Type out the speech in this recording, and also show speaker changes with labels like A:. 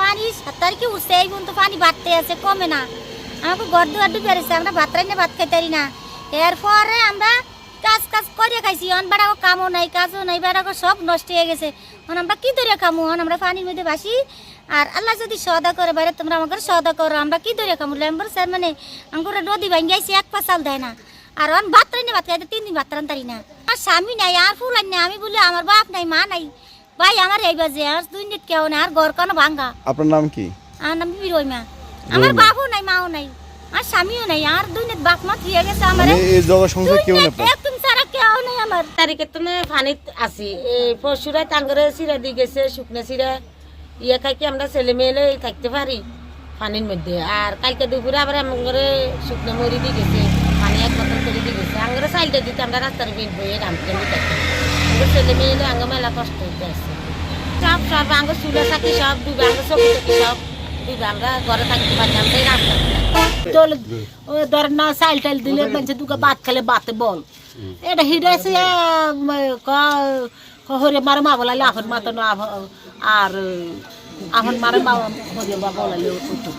A: পানি সাত তারিখে উঠছে এই পর্যন্ত পানি বাড়তে আছে, কমে না। আমাকে ঘর দুয়ার ডুবে রয়েছে আমরা ভাত রান্না ভাত খাইতে পারি না। এরপরে আমরা কাজ কাজ করে খাইছি, অন বেড়াকো কামও নাই, কাজও নাই বেড়াকো সব নষ্ট হয়ে গেছে। অন আমরা কি ধরে খামু? অন আমরা পানির মধ্যে বাসি। আর আল্লাহ যদি সদা করে, বাইরে তোমরা আমাকে সদা করো, আমরা কি ধরে খামু? লেম্বর স্যার মানে আমার নদী ভাঙ্গি আইসি এক পাশাল দেয় না। আর অন ভাত রান্না ভাত খাইতে তিন দিন ভাত রান্তারি না। আর স্বামী নাই আর ফুল নাই আমি বলি আমার বাপ নাই মা নাই। ভাই আমার এই বাজে আর দুই নিট কেউ নাই আর ঘর কোনো ভাঙ্গা।
B: আপনার নাম কি?
A: আমার নাম বিরই মা আমার। বাপও নাই মাও নাই আর স্বামীও নাই আর দুই নিট বাপ মা থিয়ে গেছে আমার।
B: মানে এই জগৎ সংসার কেউ না পায়।
A: একদম সারা কেউ নাই আমার।
C: তারিখে তুমি ফানিত আছি। এই পরশুরাই টাঙ্গরে সিরা দিয়ে গেছে শুকনো সিরা। ইয়ে খাই কি আমরা ছেলে মেয়েলে থাকতে পারি? পানির মধ্যে। আর কালকে দুপুরে আবার আমাদের শুকনো মরি দিয়ে গেছে, পানি এক বোতল করে দিয়ে গেছে। আঙ্গরে সাইডে দিতে আমরা রাস্তার বের বইয়ে নামতে আমাদের ছেলে মেয়েলে আঙ্গ মেলা কষ্ট হইতে আছে। সব সব আঙ্গ চুলা থাকি সব ডুবে আঙ্গ চোখে থাকি সব ডুবে আমরা ঘরে থাকতে পারি আমরা এই রাস্তা
D: ধর না চাইল টাইল দিলে মানুষের দুটো ভাত খেলে বাতে বল। এটা হিডেছে হরে মারে মা বলালে আফন মাতো আর আফন মারে বলালে উঠো